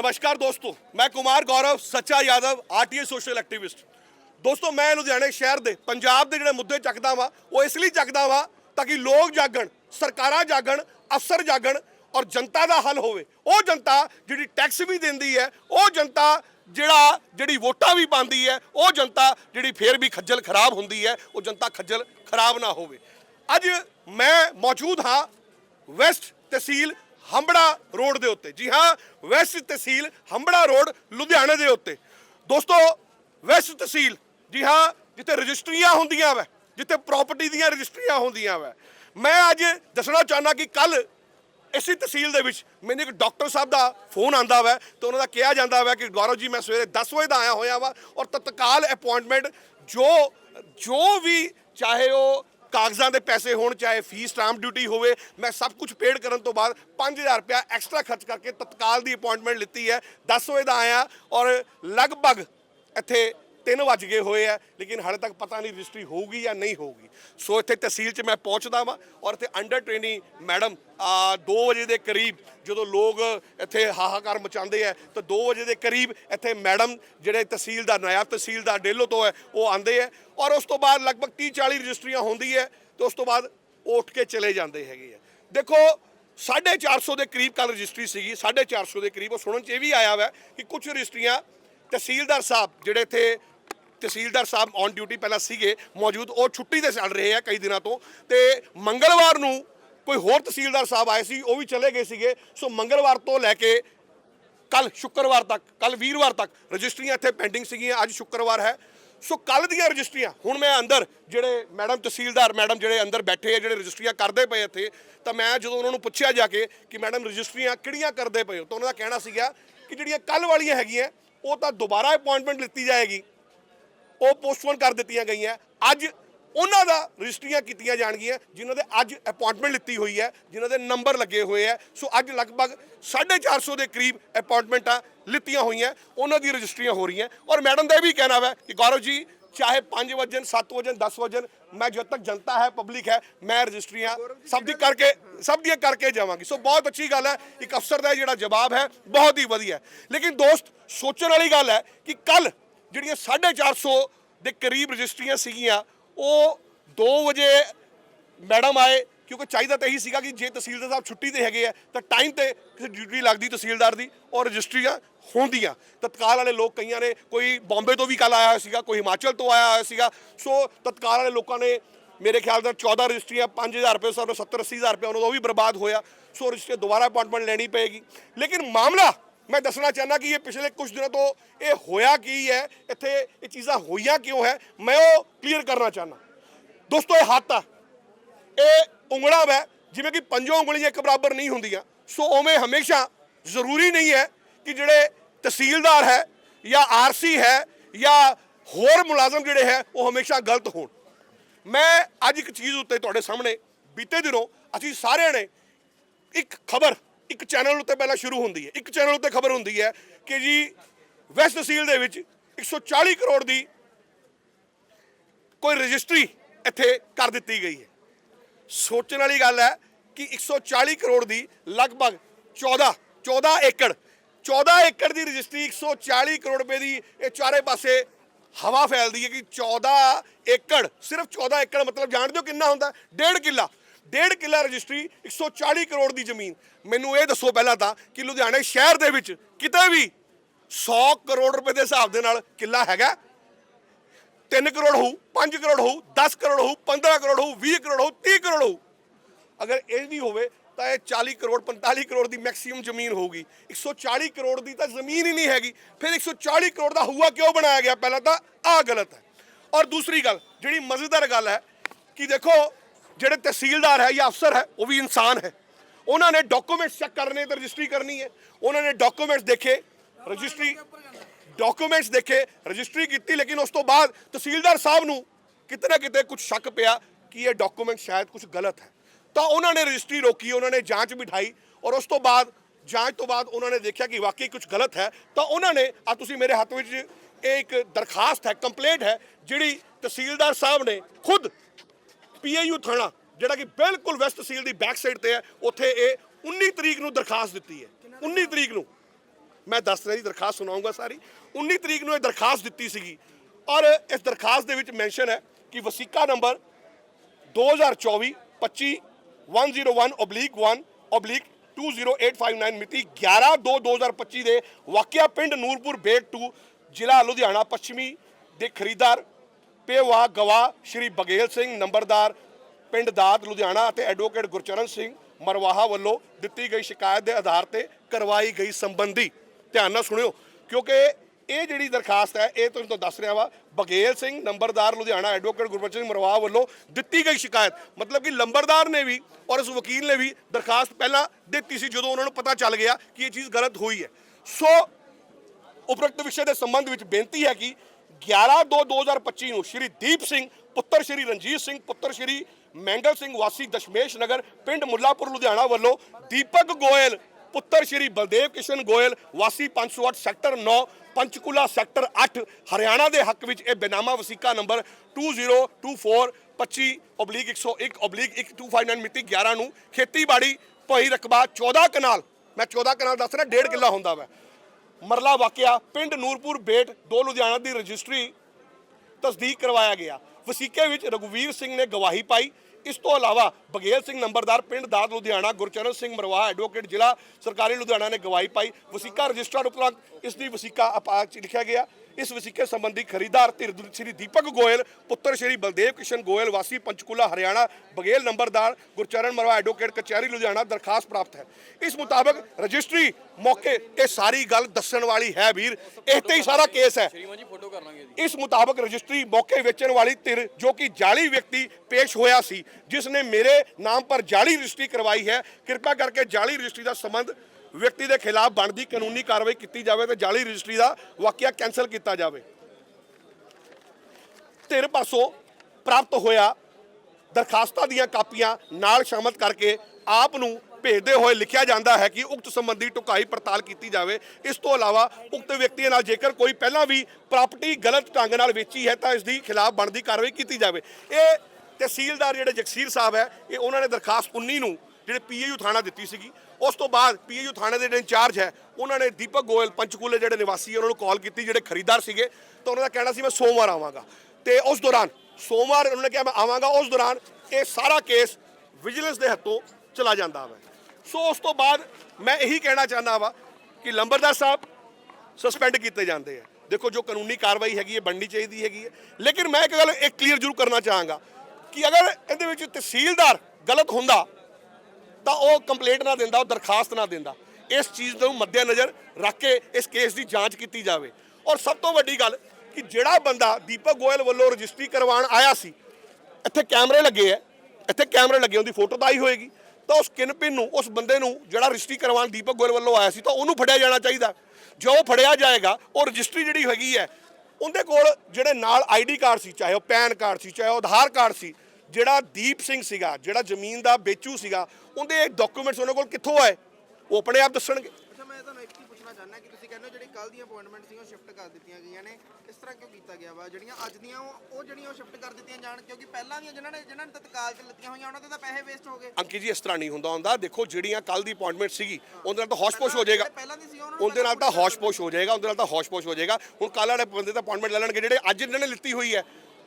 ਨਮਸਕਾਰ ਦੋਸਤੋ, ਮੈਂ ਕੁਮਾਰ ਗੌਰਵ, ਸੱਚਾ ਯਾਦਵ, ਆਰਟੀਏ ਸੋਸ਼ਲ ਐਕਟਿਵਿਸਟ ਦੋਸਤੋ, ਮੈਂ ਲੁਧਿਆਣੇ ਸ਼ਹਿਰ ਦੇ, ਪੰਜਾਬ ਦੇ ਜਿਹੜੇ ਮੁੱਦੇ ਚੱਕਦਾ ਵਾਂ, ਉਹ ਇਸ ਲਈ ਚੱਕਦਾ ਵਾਂ ਤਾਂ ਕਿ ਲੋਕ ਜਾਗਣ, ਸਰਕਾਰਾਂ ਜਾਗਣ, ਅਫਸਰ ਜਾਗਣ ਔਰ ਜਨਤਾ ਦਾ ਹੱਲ ਹੋਵੇ। ਉਹ ਜਨਤਾ ਜਿਹੜੀ ਟੈਕਸ ਵੀ ਦਿੰਦੀ ਹੈ, ਉਹ ਜਨਤਾ ਜਿਹੜਾ, ਜਿਹੜੀ ਵੋਟਾਂ ਵੀ ਪਾਉਂਦੀ ਹੈ, ਉਹ ਜਨਤਾ ਜਿਹੜੀ ਫੇਰ ਵੀ ਖੱਜਲ ਖਰਾਬ ਹੁੰਦੀ ਹੈ, ਉਹ ਜਨਤਾ ਖੱਜਲ ਖਰਾਬ ਨਾ ਹੋਵੇ। ਅੱਜ ਮੈਂ ਮੌਜੂਦ ਹਾਂ, ਵੈਸਟ ਤਹਿਸੀਲ ਹੰਬੜਾ ਰੋਡ ਦੇ ਉੱਤੇ। ਜੀ ਹਾਂ, ਵੈਸਟ ਤਹਿਸੀਲ ਹੰਬੜਾ ਰੋਡ, ਲੁਧਿਆਣੇ ਦੇ ਉੱਤੇ। ਦੋਸਤੋ, ਵੈਸਟ ਤਹਿਸੀਲ, ਜੀ ਹਾਂ, ਜਿੱਥੇ ਰਜਿਸਟਰੀਆਂ ਹੁੰਦੀਆਂ ਵਾ, ਜਿੱਥੇ ਪ੍ਰਾਪਰਟੀ ਦੀਆਂ ਰਜਿਸਟਰੀਆਂ ਹੁੰਦੀਆਂ ਵਾ। ਮੈਂ ਅੱਜ ਦੱਸਣਾ ਚਾਹੁੰਦਾ ਕਿ ਕੱਲ ਇਸੇ ਤਹਿਸੀਲ ਦੇ ਵਿੱਚ ਮੈਨੂੰ ਇੱਕ ਡਾਕਟਰ ਸਾਹਿਬ ਦਾ ਫੋਨ ਆਂਦਾ ਵਾ ਤੇ ਉਹਨਾਂ ਦਾ ਕਿਹਾ ਜਾਂਦਾ ਵਾ ਕਿ ਗੌਰਵ ਜੀ, ਮੈਂ ਸਵੇਰੇ 10 ਵਜੇ ਦਾ ਆਇਆ ਹੋਇਆ ਵਾ ਔਰ ਤਤਕਾਲ ਅਪਾਇੰਟਮੈਂਟ ਜੋ ਜੋ ਵੀ ਚਾਹੇ ਉਹ ਕਾਗਜ਼ਾਂ ਦੇ ਪੈਸੇ ਹੋਣ, ਚਾਹੇ ਫੀਸ ਸਟਾਂਪ ਡਿਊਟੀ ਹੋਵੇ, ਮੈਂ ਸਭ ਕੁਝ ਪੇਡ ਕਰਨ ਤੋਂ ਬਾਅਦ 5000 ਰੁਪਇਆ ਐਕਸਟਰਾ ਖਰਚ ਕਰਕੇ ਤਤਕਾਲ ਦੀ ਅਪਾਇੰਟਮੈਂਟ ਲਿੱਤੀ ਹੈ। 10 ਵਜੇ ਦਾ ਆਇਆ ਔਰ ਲਗਭਗ ਇੱਥੇ 3 ਵੱਜ ਗਏ ਹੋਏ ਆ, ਲੇਕਿਨ ਹਾਲੇ ਤੱਕ ਪਤਾ ਨਹੀਂ ਰਜਿਸਟਰੀ ਹੋਊਗੀ ਜਾਂ ਨਹੀਂ ਹੋਊਗੀ। ਸੋ ਇੱਥੇ ਤਹਿਸੀਲ 'ਚ ਮੈਂ ਪਹੁੰਚਦਾ ਵਾਂ ਔਰ ਇੱਥੇ ਅੰਡਰ ਟ੍ਰੇਨਿੰਗ ਮੈਡਮ 2 ਵਜੇ ਦੇ ਕਰੀਬ ਜਦੋਂ ਲੋਕ ਇੱਥੇ ਹਾਹਾਕਾਰ ਮਚਾਉਂਦੇ ਆ, ਤਾਂ 2 ਵਜੇ ਦੇ ਕਰੀਬ ਇੱਥੇ ਮੈਡਮ ਜਿਹੜੇ ਤਹਿਸੀਲਦਾਰ ਨਾਇਬ ਤਹਿਸੀਲਦਾਰ ਡੇਲੋ ਤੋਂ ਹੈ, ਉਹ ਆਂਦੇ ਆ ਔਰ ਉਸ ਤੋਂ ਬਾਅਦ ਲਗਭਗ 30 40 ਰਜਿਸਟਰੀਆਂ ਹੁੰਦੀ ਹੈ, ਤੇ ਉਸ ਤੋਂ ਬਾਅਦ ਉਹ ਉੱਠ ਕੇ ਚਲੇ ਜਾਂਦੇ ਹੈਗੇ ਆ। ਦੇਖੋ 450 ਦੇ ਕਰੀਬ ਕੱਲ ਰਜਿਸਟਰੀ ਸੀਗੀ 450 ਦੇ ਕਰੀਬ, ਉਹ ਸੁਣਨ ਚ ਇਹ ਵੀ ਆਇਆ ਵਾ ਕਿ ਕੁਝ ਰਜਿਸਟਰੀਆਂ ਤਹਿਸੀਲਦਾਰ ਸਾਹਿਬ ਜਿਹੜੇ ਇੱਥੇ ਤਹਿਸੀਲਦਾਰ ਸਾਹਿਬ ਔਨ ਡਿਊਟੀ ਪਹਿਲਾਂ ਸੀਗੇ, ਮੌਜੂਦ ਉਹ ਛੁੱਟੀ ਤੇ ਚੱਲ ਰਹੇ ਆ ਕਈ ਦਿਨਾਂ ਤੋਂ। ਤੇ ਮੰਗਲਵਾਰ ਨੂੰ ਕੋਈ ਹੋਰ ਤਹਿਸੀਲਦਾਰ ਸਾਹਿਬ ਆਏ ਸੀ, ਉਹ ਵੀ ਚਲੇ ਗਏ ਸੀਗੇ। ਸੋ ਮੰਗਲਵਾਰ ਤੋਂ ਲੈ ਕੇ ਕੱਲ ਸ਼ੁੱਕਰਵਾਰ ਤੱਕ ਕੱਲ ਵੀਰਵਾਰ ਤੱਕ ਰਜਿਸਟਰੀਆਂ ਇੱਥੇ ਪੈਂਡਿੰਗ ਸੀਗੀਆਂ, ਅੱਜ ਸ਼ੁੱਕਰਵਾਰ ਹੈ। ਸੋ ਕੱਲ ਦੀਆਂ ਰਜਿਸਟਰੀਆਂ, ਹੁਣ ਮੈਂ ਅੰਦਰ ਜਿਹੜੇ ਮੈਡਮ ਤਹਿਸੀਲਦਾਰ, ਮੈਡਮ ਜਿਹੜੇ ਅੰਦਰ ਬੈਠੇ ਆ, ਜਿਹੜੇ ਰਜਿਸਟਰੀਆਂ ਕਰਦੇ ਪਏ ਇੱਥੇ, ਤਾਂ ਮੈਂ ਜਦੋਂ ਉਹਨਾਂ ਨੂੰ ਪੁੱਛਿਆ ਜਾ ਕੇ ਕਿ ਮੈਡਮ ਰਜਿਸਟਰੀਆਂ ਕਿਹੜੀਆਂ ਕਰਦੇ ਪਏ ਹੋ, ਤਾਂ ਉਹਨਾਂ ਦਾ ਕਹਿਣਾ ਸੀਗਾ ਕਿ ਜਿਹੜੀਆਂ ਕੱਲ ਵਾਲੀਆਂ ਹੈਗੀਆਂ, ਉਹ ਤਾਂ ਦੁਬਾਰਾ ਅਪਾਇੰਟਮੈਂਟ ਲਿੱਤੀ ਜਾਏਗੀ। ਉਹ ਪੋਸਟਪੋਨ ਕਰ ਦਿੱਤੀਆਂ ਗਈਆਂ। ਅੱਜ ਉਹਨਾਂ ਦਾ ਰਜਿਸਟਰੀਆਂ ਕੀਤੀਆਂ ਜਾਣਗੀਆਂ, ਜਿਨ੍ਹਾਂ ਦੇ ਅੱਜ ਅਪਾਇੰਟਮੈਂਟ ਲਿੱਤੀ ਹੋਈ ਹੈ, ਜਿਨ੍ਹਾਂ ਦੇ ਨੰਬਰ ਲੱਗੇ ਹੋਏ ਹੈ। ਸੋ ਅੱਜ ਲਗਭਗ 450 ਦੇ ਕਰੀਬ ਅਪਾਇੰਟਮੈਂਟਾਂ ਲਿੱਤੀਆਂ ਹੋਈਆਂ, ਉਹਨਾਂ ਦੀ ਰਜਿਸਟਰੀਆਂ ਹੋ ਰਹੀਆਂ। ਔਰ ਮੈਡਮ ਦਾ ਇਹ ਵੀ ਕਹਿਣਾ ਹੈ ਕਿ ਗੌਰਵ ਜੀ, ਚਾਹੇ 5 ਵਜਨ 7 ਵਜਨ 10 ਵਜਨ, ਮੈਂ ਜਦ ਤੱਕ ਜਨਤਾ ਹੈ ਪਬਲਿਕ ਹੈ, ਮੈਂ ਰਜਿਸਟਰੀਆਂ ਸਭ ਦੀ ਕਰਕੇ, ਸਭ ਦੀਆਂ ਕਰਕੇ ਜਾਵਾਂਗੀ। ਸੋ ਬਹੁਤ ਅੱਛੀ ਗੱਲ ਹੈ, ਇੱਕ ਅਫਸਰ ਦਾ ਇਹ ਜਿਹੜਾ ਜਵਾਬ ਹੈ, ਬਹੁਤ ਹੀ ਵਧੀਆ। ਲੇਕਿਨ ਦੋਸਤ, ਸੋਚਣ ਵਾਲੀ ਗੱਲ ਹੈ ਕਿ ਕੱਲ ਜਿਹੜੀਆਂ 450 ਦੇ ਕਰੀਬ ਰਜਿਸਟਰੀਆਂ ਸੀਗੀਆਂ, ਉਹ 2 ਵਜੇ ਮੈਡਮ ਆਏ, ਕਿਉਂਕਿ ਚਾਹੀਦਾ ਤਾਂ ਇਹੀ ਸੀਗਾ ਕਿ ਜੇ ਤਹਿਸੀਲਦਾਰ ਸਾਹਿਬ ਛੁੱਟੀ ਤੇ ਹੈਗੇ ਆ, ਤਾਂ ਟਾਈਮ ਤੇ ਕਿਸੇ ਡਿਊਟੀ ਲੱਗਦੀ ਤਹਿਸੀਲਦਾਰ ਦੀ ਔਰ ਰਜਿਸਟਰੀਆਂ ਹੁੰਦੀਆਂ। ਤਤਕਾਲ ਵਾਲੇ ਲੋਕ ਕਈਆਂ ਨੇ ਕੋਈ ਬੰਬੇ ਤੋਂ ਵੀ ਕੱਲ ਆਇਆ ਹੋਇਆ ਸੀਗਾ, ਕੋਈ ਹਿਮਾਚਲ ਤੋਂ ਆਇਆ ਹੋਇਆ ਸੀਗਾ। ਸੋ ਤਤਕਾਲ ਵਾਲੇ ਲੋਕਾਂ ਨੇ ਮੇਰੇ ਖਿਆਲ ਨਾਲ 14 ਰਜਿਸਟਰੀਆਂ 5000 ਰੁਪਏ, ਸਾਨੂੰ 70 80000 ਰੁਪਏ, ਉਹਨਾਂ ਦਾ ਉਹ ਵੀ ਬਰਬਾਦ ਹੋਇਆ। ਸੋ ਰਜਿਸਟਰੀ ਦੁਬਾਰਾ ਅਪਾਇੰਟਮੈਂਟ ਲੈਣੀ ਪਏਗੀ। ਲੇਕਿਨ ਮਾਮਲਾ ਮੈਂ ਦੱਸਣਾ ਚਾਹੁੰਦਾ ਕਿ ਇਹ ਪਿਛਲੇ ਕੁਝ ਦਿਨਾਂ ਤੋਂ ਇਹ ਹੋਇਆ ਕੀ ਹੈ? ਇੱਥੇ ਇਹ ਚੀਜ਼ਾਂ ਹੋਈਆਂ ਕਿਉਂ ਹੈ? ਮੈਂ ਉਹ ਕਲੀਅਰ ਕਰਨਾ ਚਾਹੁੰਦਾ। ਦੋਸਤੋ, ਇਹ ਹੱਥ ਆ। ਇਹ ਉਂਗਲਾਂ ਵੈ, ਜਿਵੇਂ ਕਿ ਪੰਜੋ ਉਂਗਲੀਆਂ ਇੱਕ ਬਰਾਬਰ ਨਹੀਂ ਹੁੰਦੀਆਂ। ਸੋ ਉਵੇਂ ਹਮੇਸ਼ਾ ਜ਼ਰੂਰੀ ਨਹੀਂ ਹੈ ਕਿ ਜਿਹੜੇ ਤਹਿਸੀਲਦਾਰ ਹੈ ਜਾਂ ਆਰਸੀ ਹੈ ਜਾਂ ਹੋਰ ਮੁਲਾਜ਼ਮ ਜਿਹੜੇ ਹੈ, ਉਹ ਹਮੇਸ਼ਾ ਗਲਤ ਹੋਣ। ਮੈਂ ਅੱਜ ਇੱਕ ਚੀਜ਼ ਉੱਤੇ ਤੁਹਾਡੇ ਸਾਹਮਣੇ ਬੀਤੇ ਦਿਨੋਂ ਅਸੀਂ ਸਾਰਿਆਂ ਨੇ ਇੱਕ ਖਬਰ ਇੱਕ ਚੈਨਲ ਉੱਤੇ ਪਹਿਲਾਂ ਸ਼ੁਰੂ ਹੁੰਦੀ ਹੈ, ਇੱਕ ਚੈਨਲ ਉੱਤੇ ਖਬਰ ਹੁੰਦੀ ਹੈ ਕਿ ਜੀ ਵੈਸਟ ਤਹਿਸੀਲ ਦੇ ਵਿੱਚ 140 ਕਰੋੜ ਦੀ ਕੋਈ ਰਜਿਸਟਰੀ ਇੱਥੇ ਕਰ ਦਿੱਤੀ ਗਈ ਹੈ। ਸੋਚਣ ਵਾਲੀ ਗੱਲ ਹੈ ਕਿ 140 ਕਰੋੜ ਦੀ ਲਗਭਗ 14 14 ਏਕੜ 14 ਏਕੜ ਦੀ ਰਜਿਸਟਰੀ 140 ਕਰੋੜ ਰੁਪਏ ਦੀ ਇਹ ਚਾਰੇ ਪਾਸੇ ਹਵਾ ਫੈਲਦੀ ਹੈ ਕਿ 14 ਏਕੜ, ਸਿਰਫ 14 ਏਕੜ ਮਤਲਬ ਜਾਣਦੇ ਹੋ ਕਿੰਨਾ ਹੁੰਦਾ? ਡੇਢ ਕਿੱਲਾ। ਡੇਢ ਕਿੱਲਾ ਰਜਿਸਟਰੀ 140 ਕਰੋੜ ਦੀ ਜ਼ਮੀਨ। ਮੈਨੂੰ ਇਹ ਦੱਸੋ ਪਹਿਲਾਂ ਤਾਂ ਕਿ ਲੁਧਿਆਣੇ ਸ਼ਹਿਰ ਦੇ ਵਿੱਚ ਕਿਤੇ ਵੀ 100 ਕਰੋੜ ਰੁਪਏ ਦੇ ਹਿਸਾਬ ਦੇ ਨਾਲ ਕਿੱਲਾ ਹੈਗਾ। 3 ਕਰੋੜ ਹੋਊ 5 ਕਰੋੜ ਹੋਊ 10 ਕਰੋੜ ਹੋਊ 15 ਕਰੋੜ ਹੋਊ 20 ਕਰੋੜ ਹੋਊ 30 ਕਰੋੜ ਹੋਊ। ਅਗਰ ਇਹ ਨਹੀਂ ਹੋਵੇ ਤਾਂ ਇਹ 40 ਕਰੋੜ 45 ਕਰੋੜ ਦੀ ਮੈਕਸਿਮਮ ਜ਼ਮੀਨ ਹੋਊਗੀ। 140 ਕਰੋੜ ਦੀ ਤਾਂ ਜ਼ਮੀਨ ਹੀ ਨਹੀਂ ਹੈਗੀ। ਫਿਰ 140 ਕਰੋੜ ਦਾ ਹੂਆ ਕਿਉਂ ਬਣਾਇਆ ਗਿਆ? ਪਹਿਲਾਂ ਤਾਂ ਆਹ ਗਲਤ ਹੈ। ਔਰ ਦੂਸਰੀ ਗੱਲ, ਜਿਹੜੀ ਮਜ਼ੇਦਾਰ ਗੱਲ ਹੈ ਕਿ ਦੇਖੋ ਜਿਹੜੇ ਤਹਿਸੀਲਦਾਰ ਹੈ ਜਾਂ ਅਫਸਰ ਹੈ, ਉਹ ਵੀ ਇਨਸਾਨ ਹੈ। ਉਹਨਾਂ ਨੇ ਡਾਕੂਮੈਂਟਸ ਚੈੱਕ ਕਰਨੇ ਤੇ ਰਜਿਸਟਰੀ ਕਰਨੀ ਹੈ। ਉਹਨਾਂ ਨੇ ਡਾਕੂਮੈਂਟਸ ਦੇਖੇ, ਰਜਿਸਟਰੀ ਡਾਕੂਮੈਂਟਸ ਦੇਖੇ, ਰਜਿਸਟਰੀ ਕੀਤੀ, ਲੇਕਿਨ ਉਸ ਤੋਂ ਬਾਅਦ ਤਹਿਸੀਲਦਾਰ ਸਾਹਿਬ ਨੂੰ ਕਿਤੇ ਨਾ ਕਿਤੇ ਕੁਝ ਸ਼ੱਕ ਪਿਆ ਕਿ ਇਹ ਡਾਕੂਮੈਂਟ ਸ਼ਾਇਦ ਕੁਝ ਗਲਤ ਹੈ। ਤਾਂ ਉਹਨਾਂ ਨੇ ਰਜਿਸਟਰੀ ਰੋਕੀ, ਉਹਨਾਂ ਨੇ ਜਾਂਚ ਬਿਠਾਈ ਔਰ ਉਸ ਤੋਂ ਬਾਅਦ, ਜਾਂਚ ਤੋਂ ਬਾਅਦ ਉਹਨਾਂ ਨੇ ਦੇਖਿਆ ਕਿ ਵਾਕਈ ਕੁਝ ਗਲਤ ਹੈ। ਤਾਂ ਉਹਨਾਂ ਨੇ ਆ ਤੁਸੀਂ ਮੇਰੇ ਹੱਥ ਵਿੱਚ ਇਹ ਇੱਕ ਦਰਖਾਸਤ ਹੈ, ਕੰਪਲੇਂਟ ਹੈ, ਜਿਹੜੀ ਤਹਿਸੀਲਦਾਰ ਸਾਹਿਬ ਨੇ ਖੁਦ ਪੀਏਯੂ ਥਾਣਾ ਜਿਹੜਾ ਕਿ ਬਿਲਕੁਲ ਵੈਸਟ ਤਹਿਸੀਲ ਦੀ ਬੈਕ ਸਾਈਡ ਤੇ ਹੈ ਉੱਥੇ ਇਹ 19 ਤਰੀਕ ਨੂੰ ਦਰਖਾਸਤ ਦਿੱਤੀ ਹੈ। 19 ਤਰੀਕ ਨੂੰ। ਮੈਂ ਦੱਸ ਰਿਹਾ ਜੀ ਦਰਖਾਸਤ ਸੁਣਾਉਂਗਾ ਸਾਰੀ। 19 ਤਰੀਕ ਨੂੰ ਇਹ ਦਰਖਾਸਤ ਦਿੱਤੀ ਸੀਗੀ। ਔਰ ਇਸ ਦਰਖਾਸਤ ਦੇ ਵਿੱਚ ਮੈਂਸ਼ਨ ਹੈ ਕਿ ਵਸੀਕਾ ਨੰਬਰ 2024 25 101 oblique 1 oblique 20859 ਮਿਤੀ 11 2 2025 ਦੇ ਵਾਕਿਆ ਪਿੰਡ ਨੂਰਪੁਰ ਬੇਟ 2 ਜ਼ਿਲ੍ਹਾ ਲੁਧਿਆਣਾ ਪੱਛਮੀ ਦੇ ਖਰੀਦਦਾਰ ਪੇਵਾ ਗਵਾ ਸ਼੍ਰੀ ਬਗੇਲ ਸਿੰਘ ਨੰਬਰਦਾਰ ਪਿੰਡ ਦਾਦ ਲੁਧਿਆਣਾ ਅਤੇ ਐਡਵੋਕੇਟ ਗੁਰਚਰਨ ਸਿੰਘ ਮਰਵਾਹਾ ਵੱਲੋਂ ਦਿੱਤੀ ਗਈ ਸ਼ਿਕਾਇਤ ਦੇ ਆਧਾਰ ਤੇ ਕਰਵਾਈ ਗਈ ਸੰਬੰਧੀ। ਧਿਆਨ ਨਾਲ ਸੁਣਿਓ, ਕਿਉਂਕਿ ਇਹ ਜਿਹੜੀ ਦਰਖਾਸਤ ਹੈ, ਇਹ ਤੁਹਾਨੂੰ ਦੱਸ ਰਿਹਾ ਵਾ, ਬਗੇਲ ਸਿੰਘ ਨੰਬਰਦਾਰ, ਲੁਧਿਆਣਾ ਐਡਵੋਕੇਟ ਗੁਰਬਚਨ ਸਿੰਘ ਮਰਵਾਹਾ ਵੱਲੋਂ ਦਿੱਤੀ ਗਈ ਸ਼ਿਕਾਇਤ। ਮਤਲਬ ਕਿ ਲੰਬਰਦਾਰ ਨੇ ਵੀ ਔਰ ਉਸ ਵਕੀਲ ਨੇ ਵੀ ਦਰਖਾਸਤ ਪਹਿਲਾਂ ਦਿੱਤੀ ਸੀ, ਜਦੋਂ ਉਹਨਾਂ ਨੂੰ ਪਤਾ ਚੱਲ ਗਿਆ ਕਿ ਇਹ ਚੀਜ਼ ਗਲਤ ਹੋਈ ਹੈ। ਸੋ ਉਪਰੋਕਤ ਵਿਸ਼ੇ ਦੇ ਸੰਬੰਧ ਵਿੱਚ ਬੇਨਤੀ ਹੈ ਕਿ 11/2/2025 ਨੂੰ ਸ਼੍ਰੀ ਦੀਪ ਸਿੰਘ, ਪੁੱਤਰ ਸ਼੍ਰੀ ਰਣਜੀਤ ਸਿੰਘ, ਪੁੱਤਰ ਸ਼੍ਰੀ ਮੈਂਗਲ ਸਿੰਘ ਵਾਸੀ ਦਸ਼ਮੇਸ਼ ਨਗਰ, ਪਿੰਡ ਮੁੱਲਾਪੁਰ, ਲੁਧਿਆਣਾ ਵੱਲੋਂ ਦੀਪਕ ਗੋਇਲ, ਪੁੱਤਰ ਸ਼੍ਰੀ ਬਲਦੇਵ ਕਿਸ਼ਨ ਗੋਇਲ ਵਾਸੀ 508 ਸੈਕਟਰ 9 ਪੰਚਕੂਲਾ ਸੈਕਟਰ 8 ਹਰਿਆਣਾ ਦੇ ਹੱਕ ਵਿੱਚ ਇਹ ਬੇਨਾਮਾ ਵਸੀਕਾ ਨੰਬਰ 2024 25 101 1259 ਮਿਤੀ 11 ਨੂੰ ਖੇਤੀਬਾੜੀ ਭਈ ਰਕਬਾ 14 ਕਨਾਲ, ਮੈਂ 14 ਕਨਾਲ ਦੱਸ ਰਿਹਾ, ਡੇਢ ਕਿੱਲਾ ਹੁੰਦਾ ਵਾ। ਮਰਲਾ ਵਾਕਿਆ ਪਿੰਡ ਨੂਰਪੁਰ ਬੇਟ ਦੋ ਲੁਧਿਆਣਾ ਦੀ ਰਜਿਸਟਰੀ ਤਸਦੀਕ ਕਰਵਾਇਆ ਗਿਆ। ਵਸੀਕੇ ਵਿੱਚ ਰਘੁਵੀਰ ਸਿੰਘ ਨੇ ਗਵਾਹੀ ਪਾਈ। ਇਸ ਤੋਂ ਇਲਾਵਾ ਬਗੇਲ ਸਿੰਘ ਨੰਬਰਦਾਰ ਪਿੰਡ ਦਾਦ ਲੁਧਿਆਣਾ ਗੁਰਚਰਨ ਸਿੰਘ ਮਰਵਾ ਐਡਵੋਕੇਟ ਜ਼ਿਲ੍ਹਾ ਸਰਕਾਰੀ ਲੁਧਿਆਣਾ ਨੇ ਗਵਾਹੀ ਪਾਈ। ਵਸੀਕਾ ਰਜਿਸਟਰਡ ਉਪਰੰਤ ਇਸ ਦੀ ਵਸੀਕਾ ਅਪਾਕ ਚ ਲਿਖਿਆ ਗਿਆ। ਇਸ ਵਸੀਕੇ ਸੰਬੰਧੀ ਖਰੀਦਾਰ ਧਿਰ ਸ਼੍ਰੀ ਦੀਪਕ ਗੋਇਲ ਪੁੱਤਰ ਸ਼੍ਰੀ ਬਲਦੇਵ ਕਿਸ਼ਨ ਗੋਇਲ ਵਾਸੀ ਪੰਚਕੂਲਾ ਹਰਿਆਣਾ ਬਗੇਲ ਨੰਬਰਦਾਰ ਗੁਰਚਰਨ ਮਰਵਾ ਐਡਵੋਕੇਟ ਕਚਹਿਰੀ ਲੁਧਿਆਣਾ ਦਰਖਾਸਤ ਪ੍ਰਾਪਤ ਹੈ। ਇਸ ਮੁਤਾਬਕ ਰਜਿਸਟਰੀ ਮੌਕੇ ਇਹ ਸਾਰੀ ਗੱਲ ਦੱਸਣ ਵਾਲੀ ਹੈ ਵੀਰ। ਇਹ ਤੇ ਹੀ ਸਾਰਾ ਕੇਸ ਹੈ। ਇਸ ਮੁਤਾਬਕ ਰਜਿਸਟਰੀ ਮੌਕੇ ਵੇਚਣ ਵਾਲੀ ਧਿਰ ਜੋ ਕਿ ਜਾਲੀ ਵਿਅਕਤੀ ਪੇਸ਼ ਹੋਇਆ ਸੀ ਜਿਸ ਨੇ ਮੇਰੇ ਨਾਮ ਪਰ ਜਾਲੀ ਰਜਿਸਟਰੀ ਕਰਵਾਈ ਹੈ। ਕਿਰਪਾ ਕਰਕੇ ਜਾਲੀ ਰਜਿਸਟਰੀ ਦਾ ਸੰਬੰਧ ਵਿਅਕਤੀ ਦੇ ਖਿਲਾਫ ਬਣਦੀ ਕਾਨੂੰਨੀ ਕਾਰਵਾਈ ਕੀਤੀ ਜਾਵੇ ਤੇ ਜਾਲੀ ਰਜਿਸਟਰੀ ਦਾ ਵਾਕਿਆ ਕੈਨਸਲ ਕੀਤਾ ਜਾਵੇ। ਧਿਰ ਪਾਸੋਂ ਪ੍ਰਾਪਤ ਹੋਇਆ ਦਰਖਾਸਤਾਂ ਦੀਆਂ ਕਾਪੀਆਂ ਨਾਲ ਸ਼ਾਮਲ ਕਰਕੇ ਆਪ ਨੂੰ ਭੇਜਦੇ ਹੋਏ ਲਿਖਿਆ ਜਾਂਦਾ ਹੈ ਕਿ ਉਕਤ ਸੰਬੰਧੀ ਟੁਕਾਈ ਪੜਤਾਲ ਕੀਤੀ ਜਾਵੇ। ਇਸ ਤੋਂ ਇਲਾਵਾ ਉਕਤ ਵਿਅਕਤੀ ਨਾਲ ਜੇਕਰ ਕੋਈ ਪਹਿਲਾਂ ਵੀ ਪ੍ਰਾਪਰਟੀ ਗਲਤ ਢੰਗ ਨਾਲ ਵੇਚੀ ਹੈ ਤਾਂ ਇਸ ਦੀ ਖਿਲਾਫ ਬਣਦੀ ਕਾਰਵਾਈ ਕੀਤੀ ਜਾਵੇ। ਇਹ ਤਹਿਸੀਲਦਾਰ ਜਿਹੜੇ ਜਗਸੀਰ ਸਾਹਿਬ ਹੈ, ਇਹ ਉਹਨਾਂ ਨੇ ਦਰਖਾਸਤ 19 ਨੂੰ ਜਿਹੜੇ ਪੀਏਯੂ ਥਾਣਾ ਦਿੱਤੀ ਸੀਗੀ, ਉਸ ਤੋਂ ਬਾਅਦ ਪੀਏਯੂ ਥਾਣੇ ਦੇ ਜਿਹੜੇ ਇੰਚਾਰਜ ਹੈ, ਉਹਨਾਂ ਨੇ ਦੀਪਕ ਗੋਇਲ ਪੰਚਕੂਲੇ ਜਿਹੜੇ ਨਿਵਾਸੀ ਉਹਨਾਂ ਨੂੰ ਕਾਲ ਕੀਤੀ, ਜਿਹੜੇ ਖਰੀਦਦਾਰ ਸੀਗੇ, ਤਾਂ ਉਹਨਾਂ ਦਾ ਕਹਿਣਾ ਸੀ, ਮੈਂ ਸੋਮਵਾਰ ਆਵਾਂਗਾ। ਤੇ ਉਸ ਦੌਰਾਨ, ਸੋਮਵਾਰ ਉਹਨਾਂ ਨੇ ਕਿਹਾ, ਮੈਂ ਆਵਾਂਗਾ। ਉਸ ਦੌਰਾਨ ਇਹ ਸਾਰਾ ਕੇਸ ਵਿਜੀਲੈਂਸ ਦੇ ਹੱਥੋਂ ਚਲਾ ਜਾਂਦਾ ਵਾ। ਸੋ ਉਸ ਤੋਂ ਬਾਅਦ ਮੈਂ ਇਹੀ ਕਹਿਣਾ ਚਾਹੁੰਦਾ ਵਾ ਕਿ ਲੰਬਰਦਾਰ ਸਾਹਿਬ ਸਸਪੈਂਡ ਕੀਤੇ ਜਾਂਦੇ ਆ। ਦੇਖੋ, ਜੋ ਕਾਨੂੰਨੀ ਕਾਰਵਾਈ ਹੈਗੀ ਹੈ, ਬਣਨੀ ਚਾਹੀਦੀ ਹੈਗੀ ਹੈ। ਲੇਕਿਨ ਮੈਂ ਇੱਕ ਗੱਲ ਇੱਕ ਕਲੀਅਰ ਜ਼ਰੂਰ ਕਰਨਾ ਚਾਹਾਂਗਾ ਕਿ ਅਗਰ ਇਹਦੇ ਵਿੱਚ ਤਹਿਸੀਲਦਾਰ ਗਲਤ ਹੁੰਦਾ ਤਾਂ ਉਹ ਕੰਪਲੇਂਟ ਨਾ ਦਿੰਦਾ, ਉਹ ਦਰਖਾਸਤ ਨਾ ਦਿੰਦਾ। ਇਸ ਚੀਜ਼ ਨੂੰ ਮੱਦੇਨਜ਼ਰ ਰੱਖ ਕੇ ਇਸ ਕੇਸ ਦੀ ਜਾਂਚ ਕੀਤੀ ਜਾਵੇ। ਔਰ ਸਭ ਤੋਂ ਵੱਡੀ ਗੱਲ ਕਿ ਜਿਹੜਾ ਬੰਦਾ ਦੀਪਕ ਗੋਇਲ ਵੱਲੋਂ ਰਜਿਸਟਰੀ ਕਰਵਾਉਣ ਆਇਆ ਸੀ, ਇੱਥੇ ਕੈਮਰੇ ਲੱਗੇ ਐ ਇੱਥੇ ਕੈਮਰੇ ਲੱਗੇ, ਉਹਦੀ ਫੋਟੋ ਤਾਂ ਆਈ ਹੋਏਗੀ। ਤਾਂ ਉਸ ਕਿਨਪਿਨ ਨੂੰ, ਉਸ ਬੰਦੇ ਨੂੰ ਜਿਹੜਾ ਰਜਿਸਟਰੀ ਕਰਵਾਉਣ ਦੀਪਕ ਗੋਇਲ ਵੱਲੋਂ ਆਇਆ ਸੀ, ਤਾਂ ਉਹਨੂੰ ਫੜਿਆ ਜਾਣਾ ਚਾਹੀਦਾ। ਜੋ ਉਹ ਫੜਿਆ ਜਾਏਗਾ, ਉਹ ਰਜਿਸਟਰੀ ਜਿਹੜੀ ਹੈਗੀ ਹੈ, ਉਹਦੇ ਕੋਲ ਜਿਹੜੇ ਨਾਲ ਆਈਡੀ ਕਾਰਡ ਸੀ, ਚਾਹੇ ਉਹ ਪੈਨ ਕਾਰਡ ਸੀ, ਚਾਹੇ ਉਹ ਆਧਾਰ ਕਾਰਡ ਸੀ ਜਿਹੜਾ ਦੀਪ ਸਿੰਘ ਸੀਗਾ ਜਿਹੜਾ ਜ਼ਮੀਨ ਦਾ ਵੇਚੂ ਸੀਗਾ ਉਹਦੇ ਡਾਕੂਮੈਂਟਸ ਉਹਨਾਂ ਕੋਲ ਕਿੱਥੋਂ ਆਏ? ਉਹ ਆਪਣੇ ਆਪ ਦੱਸਣਗੇ। ਅੱਛਾ ਮੈਂ ਤੁਹਾਨੂੰ ਇੱਕ ਹੀ ਪੁੱਛਣਾ ਚਾਹੁੰਦਾ ਕਿ ਤੁਸੀਂ ਕਹਿੰਦੇ ਹੋ ਜਿਹੜੀ ਕੱਲ ਦੀਆਂ ਅਪਾਇੰਟਮੈਂਟ ਸੀ ਉਹ ਸ਼ਿਫਟ ਕਰ ਦਿੱਤੀਆਂ ਗਈਆਂ ਨੇ। ਇਸ ਤਰ੍ਹਾਂ ਕਿਉਂ ਕੀਤਾ ਗਿਆ ਵਾ? ਜਿਹੜੀਆਂ ਅੱਜ ਦੀਆਂ ਉਹ ਉਹ ਜਿਹੜੀਆਂ ਉਹ ਸ਼ਿਫਟ ਕਰ ਦਿੱਤੀਆਂ ਜਾਣ ਕਿਉਂਕਿ ਪਹਿਲਾਂ ਦੀਆਂ ਜਿਨ੍ਹਾਂ ਨੇ ਜਿਨ੍ਹਾਂ ਨੇ ਤਤਕਾਲ 'ਚ ਲੱਤੀਆਂ ਹੋਈਆਂ ਉਹਨਾਂ ਦੇ ਤਾਂ ਪੈਸੇ ਵੇਸਟ ਹੋ ਗਏ। ਅੰਕਿਤ ਜੀ ਇਸ ਤਰ੍ਹਾਂ ਨਹੀਂ ਹੁੰਦਾ ਹੁੰਦਾ। ਦੇਖੋ ਜਿਹੜੀਆਂ ਕੱਲ ਦੀ ਅਪਾਇੰਟਮੈਂਟ ਸੀਗੀ ਉਹਦੇ ਨਾਲ ਤਾਂ ਹੋਸ਼-ਪੋਸ਼ ਹੋ ਜਾਏਗਾ। ਜਿਹੜੇ ਪਹਿਲਾਂ ਦੀ ਸੀ ਉਹਨਾਂ ਨੂੰ ਉਹਦੇ ਨਾਲ ਤਾਂ ਹੋਸ਼-ਪੋਸ਼ ਹੋ ਜਾਏਗਾ ਉਹਦੇ ਨਾਲ ਤਾਂ ਹੋਸ਼-ਪੋਸ਼ ਹੋ ਜਾਏਗਾ। ਹੁਣ ਕੱਲ ਵਾਲੇ ਬੰਦੇ ਤਾਂ ਅਪਾਇੰਟਮੈਂਟ ਲੈ ਲੈਣਗੇ ਜਿਹੜੇ ਅੱਜ ਇਹਨਾਂ ਨੇ ਲਿੱਤੀ ਹੋਈ ਹੈ।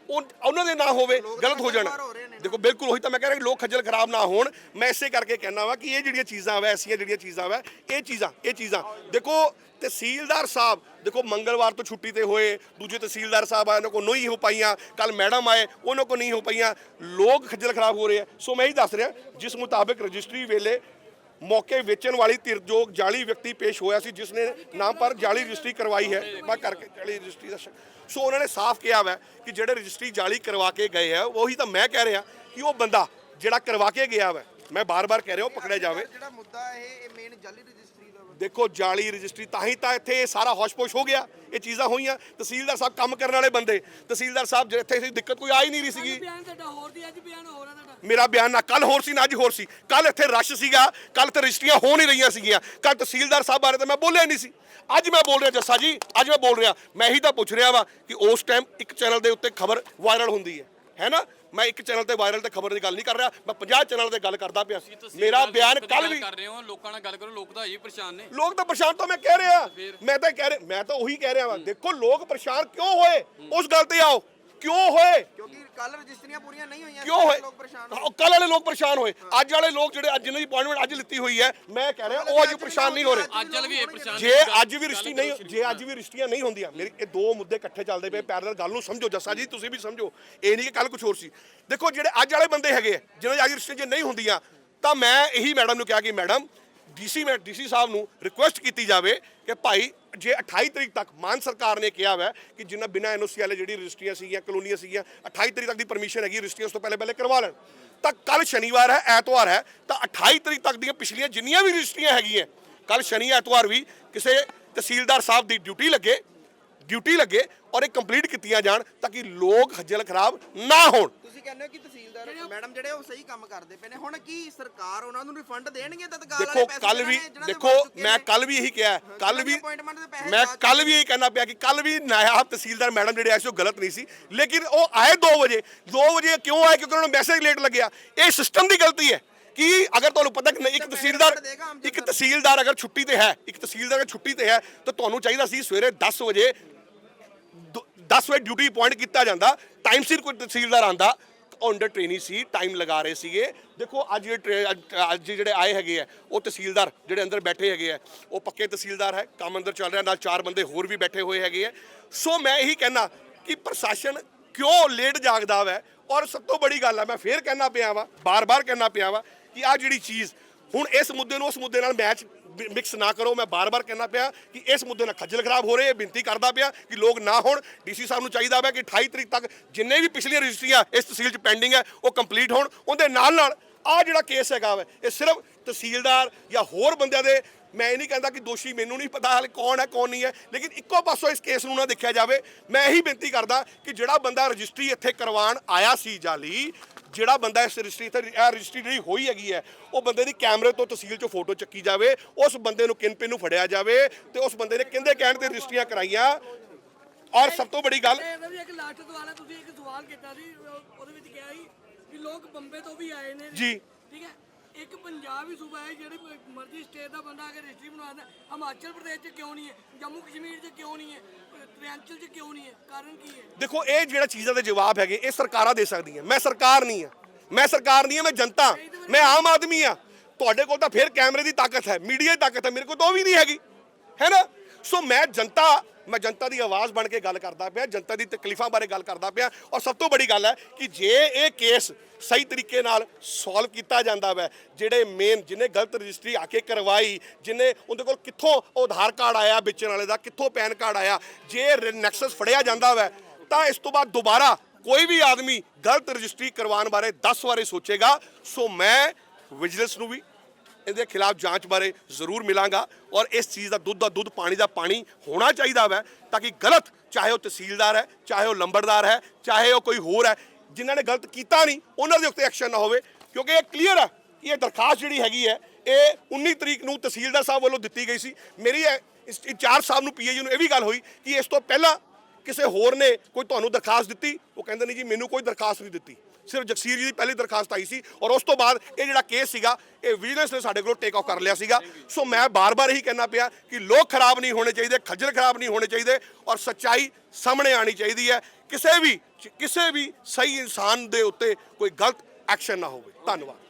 ਉਹ ਉਹਨਾਂ ਦੇ ਨਾ ਹੋਵੇ ਗਲਤ ਹੋ ਜਾਣਾ। ਦੇਖੋ ਬਿਲਕੁਲ ਉਹੀ ਤਾਂ ਮੈਂ ਕਹਿ ਰਿਹਾ ਕਿ ਲੋਕ ਖੱਜਲ ਖਰਾਬ ਨਾ ਹੋਣ। ਮੈਂ ਇਸੇ ਕਰਕੇ ਕਹਿਣਾ ਵਾ ਕਿ ਇਹ ਜਿਹੜੀਆਂ ਚੀਜ਼ਾਂ ਵਾ ਐਸੀਆਂ ਜਿਹੜੀਆਂ ਚੀਜ਼ਾਂ ਵਾ ਇਹ ਚੀਜ਼ਾਂ ਇਹ ਚੀਜ਼ਾਂ। ਦੇਖੋ ਤਹਿਸੀਲਦਾਰ ਸਾਹਿਬ ਦੇਖੋ ਮੰਗਲਵਾਰ ਤੋਂ ਛੁੱਟੀ ਤੇ ਹੋਏ ਦੂਜੇ ਤਹਿਸੀਲਦਾਰ ਸਾਹਿਬ ਆਏ ਉਹਨਾਂ ਕੋ ਨਹੀਂ ਹੋ ਪਾਈਆਂ ਕੱਲ ਮੈਡਮ ਆਏ ਉਹਨਾਂ ਕੋ ਨਹੀਂ ਹੋ ਪਾਈਆਂ। ਲੋਕ ਖੱਜਲ ਖਰਾਬ ਹੋ ਰਹੇ ਆ। ਸੋ ਮੈਂ ਹੀ ਦੱਸ ਰਿਹਾ ਜਿਸ ਮੁਤਾਬਕ ਰਜਿਸਟਰੀ ਵੇਲੇ ਮੌਕੇ ਵੇਚਣ ਵਾਲੀ ਧਿਰ ਜੋ ਜਾਲੀ ਵਿਅਕਤੀ ਪੇਸ਼ ਹੋਇਆ ਸੀ, ਜਿਸ ਨੇ ਨਾਮ ਪਰ ਜਾਲੀ ਰਜਿਸਟਰੀ ਕਰਵਾਈ ਹੈ। ਮੈਂ ਕਰਕੇ ਜਾਲੀ ਰਜਿਸਟਰੀ ਦਾ ਸੋ ਉਹਨਾਂ ਨੇ ਸਾਫ਼ ਕਿਹਾ ਵਾ ਕਿ ਜਿਹੜੇ ਰਜਿਸਟਰੀ ਜਾਲੀ ਕਰਵਾ ਕੇ ਗਏ ਆ, ਉਹੀ ਤਾਂ ਮੈਂ ਕਹਿ ਰਿਹਾ ਕਿ ਉਹ ਬੰਦਾ ਜਿਹੜਾ ਕਰਵਾ ਕੇ ਗਿਆ ਵਾ, ਮੈਂ ਬਾਰ-ਬਾਰ ਕਹਿ ਰਿਹਾ, ਉਹ ਪਕੜਿਆ ਜਾਵੇ। ਜਿਹੜਾ ਮੁੱਦਾ ਇਹ ਮੇਨ ਜਾਲੀ ਰਜਿਸਟਰੀ ਦੇਖੋ ਜਾਲੀ ਰਜਿਸਟਰੀ ਤਾਂ ਹੀ ਤਾਂ ਇੱਥੇ ਇਹ ਸਾਰਾ ਹੋਸ਼-ਪੋਸ਼ ਹੋ ਗਿਆ। ਇਹ ਚੀਜ਼ਾਂ ਹੋਈਆਂ। ਤਹਿਸੀਲਦਾਰ ਸਾਹਿਬ ਕੰਮ ਕਰਨ ਵਾਲੇ ਬੰਦੇ। ਤਹਿਸੀਲਦਾਰ ਸਾਹਿਬ ਜਿਹੜੇ ਇੱਥੇ ਸੀ ਦਿੱਕਤ ਕੋਈ ਆ ਹੀ ਨਹੀਂ ਰਹੀ ਸੀਗੀ। ਬਿਆਨ ਤੁਹਾਡਾ ਹੋਰ ਦੀ ਅੱਜ ਬਿਆਨ ਹੋਰ ਆ ਤੁਹਾਡਾ। ਮੇਰਾ ਬਿਆਨ ਨਾ ਕੱਲ ਹੋਰ ਸੀ ਨਾ ਅੱਜ ਹੋਰ ਸੀ। ਕੱਲ ਇੱਥੇ ਰਸ਼ ਸੀਗਾ। ਕੱਲ ਤੇ ਰਜਿਸਟਰੀਆਂ ਹੋ ਨਹੀਂ ਰਹੀਆਂ ਸੀਗੀਆਂ। ਕੱਲ ਤਹਿਸੀਲਦਾਰ ਸਾਹਿਬ ਬਾਰੇ ਤਾਂ ਮੈਂ ਬੋਲਿਆ ਨਹੀਂ ਸੀ। ਅੱਜ ਮੈਂ ਬੋਲ ਰਿਹਾ ਜੱਸਾ ਜੀ ਅੱਜ ਮੈਂ ਬੋਲ ਰਿਹਾ। ਮੈਂ ਇਹੀ ਤਾਂ ਪੁੱਛ ਰਿਹਾ ਵਾ ਕਿ ਉਸ ਟਾਈਮ ਇੱਕ ਚੈਨਲ ਦੇ ਉੱਤੇ ਖਬਰ ਵਾਇਰਲ ਹੁੰਦੀ ਹੈ। ਹੈ ਨਾ? ਮੈਂ ਇੱਕ ਚੈਨਲ ਤੇ ਵਾਇਰਲ ਤੇ ਖਬਰ ਦੀ ਗੱਲ ਨਹੀਂ ਕਰ ਰਿਹਾ ਮੈਂ 50 ਚੈਨਲ ਤੇ ਗੱਲ ਕਰਦਾ ਪਿਆ। ਮੇਰਾ ਬਿਆਨ ਕੱਲ ਵੀ ਕਰ ਰਹੇ ਹੋ ਲੋਕਾਂ ਨਾਲ ਗੱਲ ਕਰੋ ਲੋਕ ਤਾਂ ਵੀ ਪਰੇਸ਼ਾਨ ਨੇ। ਲੋਕ ਤਾਂ ਪਰੇਸ਼ਾਨ ਤੋਂ ਮੈਂ ਕਹਿ ਰਿਹਾ। ਮੈਂ ਤਾਂ ਕਹਿ ਰਿਹਾ ਮੈਂ ਤਾਂ ਉਹੀ ਕਹਿ ਰਿਹਾ ਵਾਂ। ਦੇਖੋ ਲੋਕ ਪਰੇਸ਼ਾਨ ਕਿਉਂ ਹੋਏ? ਉਸ ਗੱਲ ਤੇ ਆਓ। ਕਿਉਂ ਹੋਏ? ਕਿਉਂਕਿ ਕੱਲ ਰਜਿਸਟਰੀਆਂ ਪੂਰੀਆਂ ਨਹੀਂ ਹੋਈਆਂ ਕਿਉਂ ਹੋਏ? ਲੋਕ ਪਰੇਸ਼ਾਨ ਕੱਲ ਵਾਲੇ ਲੋਕ ਪਰੇਸ਼ਾਨ ਹੋਏ। ਅੱਜ ਵਾਲੇ ਲੋਕ ਜਿਹੜੇ ਅੱਜ ਦੀ ਅਪਾਇੰਟਮੈਂਟ ਅੱਜ ਲਿੱਤੀ ਹੋਈ ਹੈ ਮੈਂ ਕਹਿ ਰਿਹਾ ਉਹ ਅੱਜ ਪਰੇਸ਼ਾਨ ਨਹੀਂ ਹੋ ਰਹੇ। ਅੱਜ ਵਾਲੇ ਵੀ ਇਹ ਪਰੇਸ਼ਾਨ ਜੇ ਅੱਜ ਵੀ ਰਿਸ਼ਤੀ ਨਹੀਂ ਜੇ ਅੱਜ ਵੀ ਰਿਸ਼ਤੀਆਂ ਨਹੀਂ ਹੁੰਦੀਆਂ ਮੇਰੇ ਇਹ ਦੋ ਮੁੱਦੇ ਇਕੱਠੇ ਚੱਲਦੇ ਪਏ ਪੈਰਲਲ ਗੱਲ ਨੂੰ ਸਮਝੋ ਜੱਸਾ ਜੀ ਤੁਸੀਂ ਵੀ ਸਮਝੋ। ਇਹ ਨਹੀਂ ਕਿ ਕੱਲ ਕੁਝ ਹੋਰ ਸੀ। ਦੇਖੋ ਜਿਹੜੇ ਅੱਜ ਵਾਲੇ ਬੰਦੇ ਹੈਗੇ ਜਿਨ੍ਹਾਂ ਦੀ ਅੱਜ ਰਿਸ਼ਤੇ ਜੇ ਨਹੀਂ ਹੁੰਦੀਆਂ ਤਾਂ ਮੈਂ ਇਹੀ ਮੈਡਮ ਨੂੰ ਕਿਹਾ ਕਿ ਮੈਡਮ ਡੀਸੀ ਮੈਂ ਡੀਸੀ ਸਾਹਿਬ ਨੂੰ ਰਿਕੁਐਸਟ ਕੀਤੀ ਜਾਵੇ ਕਿ ਭਾਈ ਜੇ 28 ਤਰੀਕ ਤੱਕ ਮਾਨ ਸਰਕਾਰ ਨੇ ਕਿਹਾ ਹੋਇਆ ਕਿ ਜਿੰਨਾ ਬਿਨਾਂ ਐਨਓਸੀ ਵਾਲੇ ਜਿਹੜੀ ਰਜਿਸਟਰੀਆਂ ਸੀਗੀਆਂ, ਕਲੋਨੀਆਂ ਸੀਗੀਆਂ 28 ਤਰੀਕ ਤੱਕ ਦੀ ਪਰਮਿਸ਼ਨ ਹੈਗੀ, ਰਜਿਸਟਰੀਆਂ ਉਸ ਤੋਂ ਪਹਿਲੇ ਪਹਿਲੇ ਕਰਵਾ ਲੈਣ। ਤਾਂ ਕੱਲ ਸ਼ਨੀਵਾਰ ਹੈ, ਐਤਵਾਰ ਹੈ, ਤਾਂ 28 ਤਰੀਕ ਤੱਕ ਦੀਆਂ ਪਿਛਲੀਆਂ ਜਿੰਨੀਆਂ ਵੀ ਰਜਿਸਟਰੀਆਂ ਹੈਗੀਆਂ ਕੱਲ ਸ਼ਨੀ ਐਤਵਾਰ ਵੀ ਕਿਸੇ ਤਹਿਸੀਲਦਾਰ ਸਾਹਿਬ ਦੀ ਡਿਊਟੀ ਲੱਗੇ ਡਿਊਟੀ ਲੱਗੇ ਔਰ ਇਹ ਕੰਪਲੀਟ ਕੀਤੀਆਂ ਜਾਣ ਤਾਂ ਕਿ ਲੋਕ ਖੱਜਲ ਖਰਾਬ ਨਾ ਹੋਣ। ਤੁਸੀਂ ਕਹਿੰਦੇ ਹੋ ਕਿ ਤਹਿਸੀਲਦਾਰ ਮੈਡਮ ਜਿਹੜੇ ਉਹ ਸਹੀ ਕੰਮ ਕਰਦੇ ਪਏ ਨੇ। ਹੁਣ ਕੀ ਸਰਕਾਰ ਉਹਨਾਂ ਨੂੰ ਰਿਫੰਡ ਦੇਣਗੇ ਤਤਕਾਲ ਵਾਲੇ ਦੇਖੋ ਕੱਲ ਵੀ ਦੇਖੋ ਮੈਂ? ਕੱਲ ਵੀ ਇਹੀ ਕਿਹਾ ਕੱਲ ਵੀ ਮੈਂ ਕੱਲ ਵੀ ਇਹੀ ਕਹਿਣਾ ਪਿਆ ਕਿ ਕੱਲ ਵੀ ਨਾਇਬ ਤਹਿਸੀਲਦਾਰ ਮੈਡਮ ਜਿਹੜੇ ਆਏ ਸੀ ਉਹ ਗਲਤ ਨਹੀਂ ਸੀ। ਲੇਕਿਨ ਉਹ ਆਏ 2 ਵਜੇ। 2 ਵਜੇ ਕਿਉਂ ਆਏ? ਕਿਉਂਕਿ ਉਹਨਾਂ ਨੂੰ ਮੈਸੇਜ ਲੇਟ ਲੱਗਿਆ। ਇਹ ਸਿਸਟਮ ਦੀ ਗਲਤੀ ਹੈ ਕਿ ਅਗਰ ਤੁਹਾਨੂੰ ਪਤਾ ਕਿ ਇੱਕ ਤਹਿਸੀਲਦਾਰ ਇੱਕ ਤਹਿਸੀਲਦਾਰ ਅਗਰ ਛੁੱਟੀ ਤੇ ਹੈ ਇੱਕ ਤਹਿਸੀਲਦਾਰ ਅਗਰ ਛੁੱਟੀ ਤੇ ਹੈ ਤਾਂ ਤੁਹਾਨੂੰ ਚਾਹੀਦਾ ਸੀ ਸਵੇਰੇ 10 ਵਜੇ 10 ਵਜੇ ਡਿਊਟੀ ਅਪਾਇੰਟ ਕੀਤਾ ਜਾਂਦਾ। ਟਾਈਮ ਸਿਰ ਕੋਈ ਤਹਿਸੀਲਦਾਰ ਆਂਦਾ ਅੰਡਰ ਟ੍ਰੇਨੀ ਸੀ ਟਾਈਮ ਲਗਾ ਰਹੇ ਸੀਗੇ। ਦੇਖੋ, ਅੱਜ ਜਿਹੜੇ ਅੱਜ- ਜਿਹੜੇ ਆਏ ਹੈਗੇ ਆ, ਉਹ ਤਹਿਸੀਲਦਾਰ ਜਿਹੜੇ ਅੰਦਰ ਬੈਠੇ ਹੈਗੇ ਆ, ਉਹ ਪੱਕੇ ਤਹਿਸੀਲਦਾਰ ਹੈ, ਕੰਮ ਅੰਦਰ ਚੱਲ ਰਿਹਾ, ਨਾਲ ਚਾਰ ਬੰਦੇ ਹੋਰ ਵੀ ਬੈਠੇ ਹੋਏ ਹੈਗੇ ਆ। ਸੋ ਮੈਂ ਇਹੀ ਕਹਿਣਾ ਕਿ ਪ੍ਰਸ਼ਾਸਨ ਕਿਉਂ ਲੇਟ ਜਾਗਦਾ ਵੈ? ਔਰ ਸਭ ਤੋਂ ਬੜੀ ਗੱਲ ਆ, ਮੈਂ ਫੇਰ ਕਹਿਣਾ ਪਿਆ ਵਾ, ਬਾਰ-ਬਾਰ ਕਹਿਣਾ ਪਿਆ ਵਾ ਕਿ ਆ ਜਿਹੜੀ ਚੀਜ਼, ਹੁਣ ਇਸ ਮੁੱਦੇ ਨੂੰ ਉਸ ਮੁੱਦੇ ਨਾਲ ਮੈਚ ਮਿਕਸ ਨਾ ਕਰੋ। ਮੈਂ ਬਾਰ-ਬਾਰ ਕਹਿਣਾ ਪਿਆ ਕਿ ਇਸ ਮੁੱਦੇ ਨਾਲ ਖੱਜਲ ਖਰਾਬ ਹੋ ਰਹੇ, ਇਹ ਬੇਨਤੀ ਕਰਦਾ ਪਿਆ ਕਿ ਲੋਕ ਨਾ ਹੋਣ। ਡੀਸੀ ਸਾਹਿਬ ਨੂੰ ਚਾਹੀਦਾ ਹੈ ਕਿ 28 ਤਰੀਕ ਤੱਕ ਜਿੰਨੇ ਵੀ ਪਿਛਲੀਆਂ ਰਜਿਸਟਰੀਆਂ ਇਸ ਤਹਿਸੀਲ 'ਚ ਪੈਂਡਿੰਗ ਹੈ, ਉਹ ਕੰਪਲੀਟ ਹੋਣ। ਉਹਦੇ ਨਾਲ ਨਾਲ ਆ ਜਿਹੜਾ ਕੇਸ ਹੈਗਾ ਵਾ, ਇਹ ਸਿਰਫ ਤਹਿਸੀਲਦਾਰ ਜਾਂ ਹੋਰ ਬੰਦਿਆਂ ਦੇ ਮੈਂ ਇਹ ਨਹੀਂ ਕਹਿੰਦਾ ਕਿ ਦੋਸ਼ੀ ਮੈਨੂੰ ਨਹੀਂ ਪਤਾ ਹਾਲੇ ਕੌਣ ਹੈ ਕੌਣ ਨਹੀਂ ਹੈ ਲੇਕਿਨ ਇੱਕੋ ਪਾਸੋਂ ਇਸ ਕੇਸ ਨੂੰ ਨਾ ਦੇਖਿਆ ਜਾਵੇ ਮੈਂ ਇਹੀ ਬੇਨਤੀ ਕਰਦਾ ਕਿ ਜਿਹੜਾ ਬੰਦਾ ਰਜਿਸਟਰੀ ਇੱਥੇ ਕਰਵਾਉਣ ਆਇਆ ਸੀ ਜਾਲੀ ਜਿਹੜਾ ਬੰਦਾ ਇਸ ਰਜਿਸਟਰੀ ਤੇ ਇਹ ਰਜਿਸਟਰੀ ਜਿਹੜੀ ਹੋਈ ਹੈਗੀ ਹੈ ਉਹ ਬੰਦੇ ਦੀ ਕੈਮਰੇ ਤੋਂ ਤਹਿਸੀਲ 'ਚੋਂ ਫੋਟੋ ਚੱਕੀ ਜਾਵੇ ਉਸ ਬੰਦੇ ਨੂੰ ਕਿਨ ਪਿਨ ਨੂੰ ਫੜਿਆ ਜਾਵੇ ਤੇ ਉਸ ਬੰਦੇ ਨੇ ਕਿੰਦੇ ਕਹਿਣ ਤੇ ਰਜਿਸਟਰੀਆਂ ਕਰਾਈਆਂ। ਔਰ ਸਭ ਤੋਂ ਬੜੀ ਗੱਲ ਇਹਦਾ ਵੀ ਇੱਕ ਲਾਸਟ ਸਵਾਲ ਹੈ ਤੁਸੀਂ ਇੱਕ ਸਵਾਲ ਕੀਤਾ ਸੀ ਉਹ- ਉਹਦੇ ਵਿੱਚ ਕਿਹਾ ਸੀ ਕਿ ਲੋਕ ਬੰਬੇ ਤੋਂ ਵੀ ਆਏ ਨੇ। ਜੀ। ਠੀਕ ਹੈ। ਇੱਕ ਪੰਜਾਬ ਹੀ ਸੂਬਾ ਹੈ ਜਿਹੜੇ ਮਰਜ਼ੀ ਸਟੇਟ ਦਾ ਬੰਦਾ ਅਗਰ ਰਜਿਸਟਰੀ ਬਣਵਾਉਂਦਾ ਹਿਮਾਚਲ ਪ੍ਰਦੇਸ਼ 'ਚ ਕਿਉਂ ਨਹੀਂ ਹੈ? ਜੰਮੂ ਕਸ਼ਮੀਰ 'ਚ ਕਿਉਂ ਨਹੀਂ ਹੈ? ਤ੍ਰਿਆਂਚਲ 'ਚ ਕਿਉਂ ਨਹੀਂ ਹੈ? ਕਾਰਨ ਕੀ ਹੈ? ਦੇਖੋ, ਇਹ ਜਿਹੜਾ ਚੀਜ਼ਾਂ ਦੇ ਜਵਾਬ ਹੈਗੇ, ਇਹ ਸਰਕਾਰਾਂ ਦੇ ਸਕਦੀਆਂ ਮੈਂ ਸਰਕਾਰ ਨਹੀਂ ਆ ਮੈਂ ਸਰਕਾਰ ਨਹੀਂ ਆ ਮੈਂ ਜਨਤਾ ਮੈਂ ਆਮ ਆਦਮੀ ਆ ਤੁਹਾਡੇ ਕੋਲ ਤਾਂ ਫਿਰ ਕੈਮਰੇ ਦੀ ਤਾਕਤ ਹੈ, ਮੀਡੀਆ ਦੀ ਤਾਕਤ ਹੈ। ਮੇਰੇ ਕੋਲ ਤਾਂ ਉਹ ਵੀ ਨਹੀਂ ਹੈਗੀ। ਹੈ ਨਾ? ਸੋ ਮੈਂ ਜਨਤਾ ਮੈਂ ਜਨਤਾ ਦੀ ਆਵਾਜ਼ ਬਣ ਕੇ ਗੱਲ ਕਰਦਾ ਪਿਆ, ਜਨਤਾ ਦੀ ਤਕਲੀਫਾਂ ਬਾਰੇ ਗੱਲ ਕਰਦਾ ਪਿਆ ਔਰ ਸਭ ਤੋਂ ਬੜੀ ਗੱਲ ਹੈ ਕਿ ਜੇ ਇਹ ਕੇਸ ਸਹੀ ਤਰੀਕੇ ਨਾਲ ਸੋਲਵ ਕੀਤਾ ਜਾਂਦਾ ਵੈ, ਜਿਹੜੇ ਮੇਨ ਜਿਹਨੇ ਗਲਤ ਰਜਿਸਟਰੀ ਆ ਕੇ ਕਰਵਾਈ, ਜਿਹਨੇ ਉਹਦੇ ਕੋਲ ਕਿੱਥੋਂ ਉਹ ਆਧਾਰ ਕਾਰਡ ਆਇਆ, ਵੇਚਣ ਵਾਲੇ ਦਾ, ਕਿੱਥੋਂ ਪੈਨ ਕਾਰਡ ਆਇਆ, ਜੇ ਨੈਕਸਸ ਫੜਿਆ ਜਾਂਦਾ ਵੈ, ਤਾਂ ਇਸ ਤੋਂ ਬਾਅਦ ਦੁਬਾਰਾ ਕੋਈ ਵੀ ਆਦਮੀ ਗਲਤ ਰਜਿਸਟਰੀ ਕਰਵਾਉਣ ਬਾਰੇ 10 ਵਾਰੀ ਸੋਚੇਗਾ। ਸੋ ਮੈਂ ਵਿਜੀਲੈਂਸ ਨੂੰ ਵੀ ਇਹਦੇ ਖਿਲਾਫ ਜਾਂਚ ਬਾਰੇ ਜ਼ਰੂਰ ਮਿਲਾਂਗਾ ਔਰ ਇਸ ਚੀਜ਼ ਦਾ ਦੁੱਧ ਦਾ ਦੁੱਧ, ਪਾਣੀ ਦਾ ਪਾਣੀ ਹੋਣਾ ਚਾਹੀਦਾ ਵੈ, ਤਾਂ ਕਿ ਗਲਤ ਚਾਹੇ ਉਹ ਤਹਿਸੀਲਦਾਰ ਹੈ, ਚਾਹੇ ਉਹ ਲੰਬੜਦਾਰ ਹੈ, ਚਾਹੇ ਉਹ ਕੋਈ ਹੋਰ ਹੈ, ਜਿਨ੍ਹਾਂ ਨੇ ਗਲਤ ਕੀਤਾ ਨਹੀਂ, ਉਹਨਾਂ ਦੇ ਉੱਤੇ ਐਕਸ਼ਨ ਨਾ ਹੋਵੇ, ਕਿਉਂਕਿ ਇਹ ਕਲੀਅਰ ਹੈ ਕਿ ਇਹ ਦਰਖਾਸਤ ਜਿਹੜੀ ਹੈਗੀ ਹੈ, ਇਹ 19 ਤਰੀਕ ਨੂੰ ਤਹਿਸੀਲਦਾਰ ਸਾਹਿਬ ਵੱਲੋਂ ਦਿੱਤੀ ਗਈ ਸੀ। ਮੇਰੀ ਇਹ ਇੰਚਾਰਜ ਸਾਹਿਬ ਨੂੰ ਪੀਏਯੂ ਨੂੰ ਇਹ ਵੀ ਗੱਲ ਹੋਈ ਕਿ ਇਸ ਤੋਂ ਪਹਿਲਾਂ ਕਿਸੇ ਹੋਰ ਨੇ ਕੋਈ ਤੁਹਾਨੂੰ ਦਰਖਾਸਤ ਦਿੱਤੀ? ਉਹ ਕਹਿੰਦੇ ਨਹੀਂ ਜੀ, ਮੈਨੂੰ ਕੋਈ ਦਰਖਾਸਤ ਨਹੀਂ ਦਿੱਤੀ। ਸਿਰਫ ਜਗਸੀਰ ਜੀ ਦੀ ਪਹਿਲੀ ਦਰਖਾਸਤ ਆਈ ਸੀ ਔਰ ਉਸ ਤੋਂ ਬਾਅਦ ਇਹ ਜਿਹੜਾ ਕੇਸ ਸੀਗਾ, ਇਹ ਵਿਜੀਲੈਂਸ ਨੇ ਸਾਡੇ ਕੋਲੋਂ ਟੇਕ ਆਫ ਕਰ ਲਿਆ ਸੀਗਾ। ਸੋ ਮੈਂ ਬਾਰ-ਬਾਰ ਇਹੀ ਕਹਿਣਾ ਪਿਆ ਕਿ ਲੋਕ ਖਰਾਬ ਨਹੀਂ ਹੋਣੇ ਚਾਹੀਦੇ, ਖੱਜਲ ਖਰਾਬ ਨਹੀਂ ਹੋਣੇ ਚਾਹੀਦੇ ਔਰ ਸੱਚਾਈ ਸਾਹਮਣੇ ਆਣੀ ਚਾਹੀਦੀ ਹੈ। ਕਿਸੇ ਵੀ ਕਿਸੇ ਵੀ ਸਹੀ ਇਨਸਾਨ ਦੇ ਉੱਤੇ ਕੋਈ ਗਲਤ ਐਕਸ਼ਨ ਨਾ ਹੋਵੇ। ਧੰਨਵਾਦ।